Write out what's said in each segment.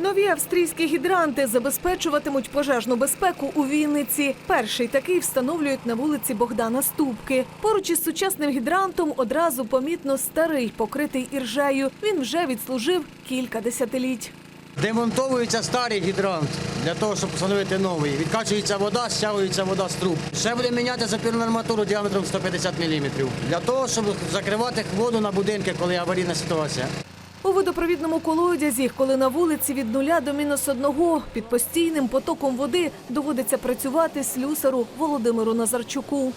Нові австрійські гідранти забезпечуватимуть пожежну безпеку у Вінниці. Перший такий встановлюють на вулиці Богдана Ступки. Поруч із сучасним гідрантом одразу помітно старий, покритий іржею. Він вже відслужив кілька десятиліть. Демонтовується старий гідрант для того, щоб встановити новий. Відкачується вода, стягується вода з труб. Ще буде міняти запірну арматуру діаметром 150 мм. Для того, щоб закривати воду на будинки, коли аварійна ситуація. У водопровідному колодязі, коли на вулиці від нуля до мінус одного, під постійним потоком води доводиться працювати слюсару Володимиру Назарчуку.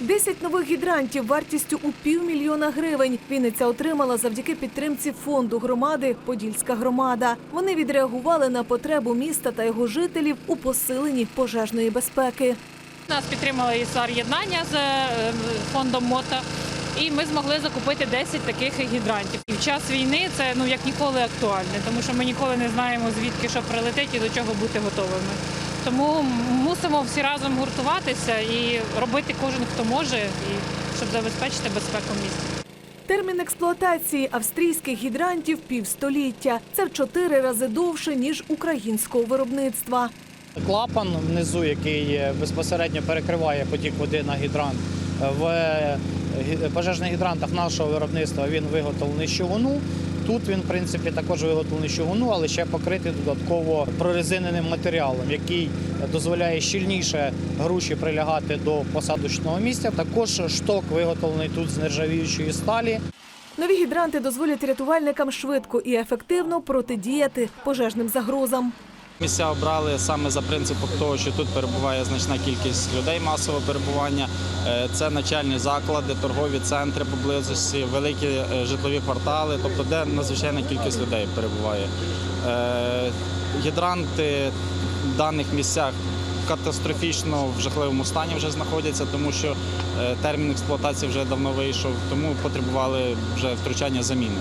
Десять нових гідрантів вартістю у півмільйона гривень Вінниця отримала завдяки підтримці фонду громади Подільська громада. Вони відреагували на потребу міста та його жителів у посиленні пожежної безпеки. Нас підтримало ІСАР єднання з е, фондом МОТА. І ми змогли закупити 10 таких гідрантів. І в час війни це ну як ніколи актуальне, тому що ми ніколи не знаємо звідки що прилетить і до чого бути готовими. Тому мусимо всі разом гуртуватися і робити кожен хто може, і щоб забезпечити безпеку міста. Термін експлуатації австрійських гідрантів півстоліття. Це в чотири рази довше ніж українського виробництва. Клапан внизу, який е, безпосередньо перекриває потік води на гідрант. В е, пожежних гідрантах нашого виробництва він виготовлений з. Тут він, в принципі, також виготовлений з але ще покритий додатково прорезиненим матеріалом, який дозволяє щільніше груші прилягати до посадочного місця. Також шток виготовлений тут з нержавіючої сталі. Нові гідранти дозволять рятувальникам швидко і ефективно протидіяти пожежним загрозам. Місця обрали саме за принципом того, що тут перебуває значна кількість людей масового перебування. Е, Це начальні заклади, торгові центри поблизості, великі е, житлові квартали, тобто де надзвичайна кількість людей перебуває. Е, Гідранти в даних місцях катастрофічно в жахливому стані вже знаходяться, тому що термін експлуатації вже давно вийшов, тому потребували вже втручання заміни.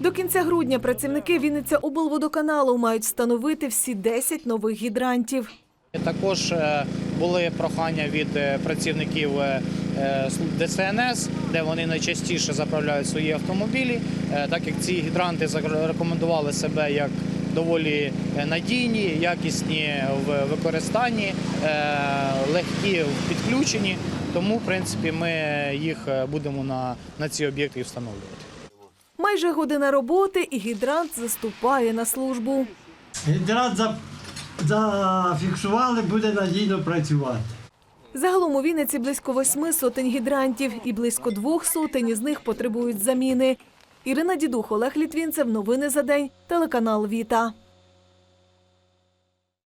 До кінця грудня працівники Вінниця облводоканалу мають встановити всі 10 нових гідрантів. Також е, були прохання від е, працівників е, ДСНС, де вони найчастіше заправляють свої автомобілі, так як ці гідранти зарекомендували себе як доволі надійні, якісні в використанні, легкі в підключенні. Тому, в принципі, ми їх будемо на, на ці об'єкти встановлювати. Майже година роботи і гідрант заступає на службу. Гідрант зафіксували, буде надійно працювати. Загалом у Вінниці близько восьми сотень гідрантів і близько двох сотень із них потребують заміни. Ірина Дідух, Олег Літвінцев. Новини за день. Телеканал Віта.